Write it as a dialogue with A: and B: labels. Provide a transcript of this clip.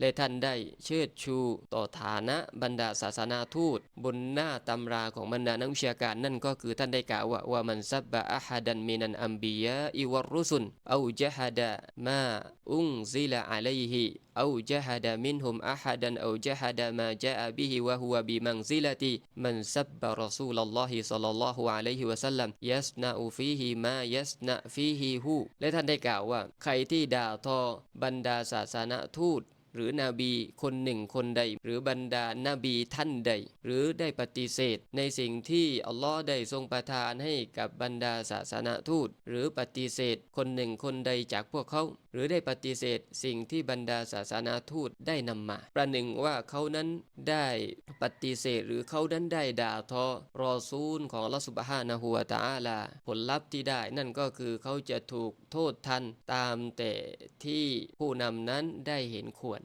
A: และท่านได้เชิดชูต่อฐานะบรรดาศาสนาทูต บนหน้าตำราของบรรดานักวิชาการนั่นก็คือท่านได้กล่าวว่าว่ามันซับบะอะฮัดันมินันอัมบียะอิวรุสุนเอาจฮดะมาอุงซิลอะลัยฮิเอาจฮดะมินฮุมอะฮดันเอาจฮดะมาจาบิฮิวะฮุวะบิมังซิลติมันซับบะรอซูลลอฮิสัลลัลลอฮุอะลัยฮิวะสัลลัมยัสนาอูฟีฮิมายัสนาฟีฮิฮูและท่านได้กล่าวว่า ใครที่ด่าทอบรรดาศาสนาทูต หรือนบีคนหนึ่งคนใด หรือบรรดานาบีท่านใด หรือได้ปฏิเสธ ในสิ่งที่อัลลอฮ์ได้ทรงประทานให้กับบรรดาศาสนาทูต หรือปฏิเสธ คนหนึ่งคนใดจากพวกเขา หรือได้ปฏิเสธ สิ่งที่บรรดาศาสนาทูตได้นำมา ประหนึ่งว่าเขานั้นได้ปฏิเสธหรือเขานั้นได้ด่าทอรอซูลของลอสุบฮานะฮูวตะอาลา ผลลัพธ์ที่ได้นั่นก็คือเขาจะถูกโทษทันตามแต่ที่ผู้นำนั้นได้เห็นควร